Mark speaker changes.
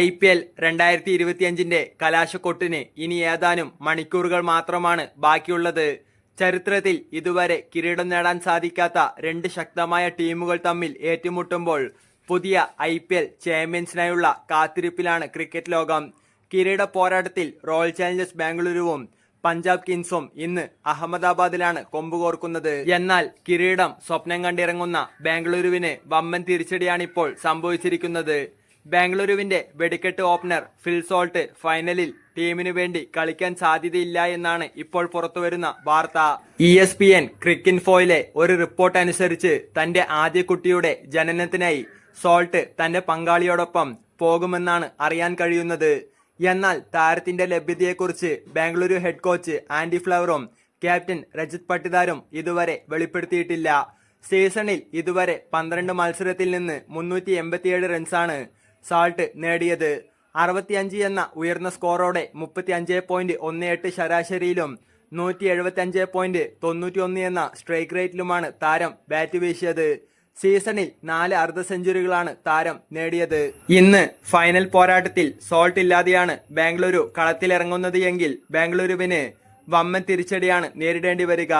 Speaker 1: I P L രണ്ടായിരത്തി ഇരുപത്തിയഞ്ചിന്റെ കലാശക്കൊട്ടിന് ഇനി ഏതാനും മണിക്കൂറുകൾ മാത്രമാണ് ബാക്കിയുള്ളത്. ചരിത്രത്തിൽ ഇതുവരെ കിരീടം നേടാൻ സാധിക്കാത്ത രണ്ട് ശക്തമായ ടീമുകൾ തമ്മിൽ ഏറ്റുമുട്ടുമ്പോൾ പുതിയ ഐ പി എൽ ചാമ്പ്യൻസിനായുള്ള കാത്തിരിപ്പിലാണ് ക്രിക്കറ്റ് ലോകം. കിരീട പോരാട്ടത്തിൽ റോയൽ ചാലഞ്ചേഴ്സ് ബാംഗ്ലൂരുവും പഞ്ചാബ് കിങ്സും ഇന്ന് അഹമ്മദാബാദിലാണ് കൊമ്പുകോർക്കുന്നത് എന്നാൽ കിരീടം സ്വപ്നം കണ്ടിറങ്ങുന്ന ബാംഗ്ലൂരുവിന് വമ്പൻ തിരിച്ചടിയാണിപ്പോൾ സംഭവിച്ചിരിക്കുന്നത്. ബാംഗ്ലൂരുവിന്റെ വെടിക്കെട്ട് ഓപ്പണർ ഫിൽസോൾട്ട് ഫൈനലിൽ ടീമിനു വേണ്ടി കളിക്കാൻ സാധ്യതയില്ല എന്നാണ് ഇപ്പോൾ പുറത്തുവരുന്ന വാർത്ത. ഇ എസ് പി എൻ ക്രിക്കിൻഫോയിലെ ഒരു റിപ്പോർട്ട് അനുസരിച്ച് തന്റെ ആദ്യ കുട്ടിയുടെ ജനനത്തിനായി സോൾട്ട് തന്റെ പങ്കാളിയോടൊപ്പം പോകുമെന്നാണ് അറിയാൻ കഴിയുന്നത്. എന്നാൽ താരത്തിന്റെ ലഭ്യതയെക്കുറിച്ച് ബാംഗ്ലൂരു ഹെഡ് കോച്ച് ആൻഡി ഫ്ലവറും ക്യാപ്റ്റൻ രജിത് പട്ടിദാരും ഇതുവരെ വെളിപ്പെടുത്തിയിട്ടില്ല. സീസണിൽ ഇതുവരെ പന്ത്രണ്ട് മത്സരത്തിൽ നിന്ന് മുന്നൂറ്റി എൺപത്തിയേഴ് റൺസാണ് സാൾട്ട് നേടിയത്. അറുപത്തിയഞ്ച് എന്ന ഉയർന്ന സ്കോറോടെ മുപ്പത്തി അഞ്ച് പോയിന്റ് ഒന്ന് എട്ട് ശരാശരിയിലും നൂറ്റി എഴുപത്തി അഞ്ച് പോയിന്റ് തൊണ്ണൂറ്റി ഒന്ന് എന്ന സ്ട്രൈക്ക് റേറ്റിലുമാണ് താരം ബാറ്റ് വീശിയത്. സീസണിൽ നാല് അർദ്ധ സെഞ്ചുറികളാണ് താരം നേടിയത്. ഇന്ന് ഫൈനൽ പോരാട്ടത്തിൽ സോൾട്ട് ഇല്ലാതെയാണ് ബാംഗ്ലൂരു കളത്തിലിറങ്ങുന്നത് എങ്കിൽ ബാംഗ്ലൂരുവിന് വമ്മൻ തിരിച്ചടിയാണ് നേരിടേണ്ടി വരിക.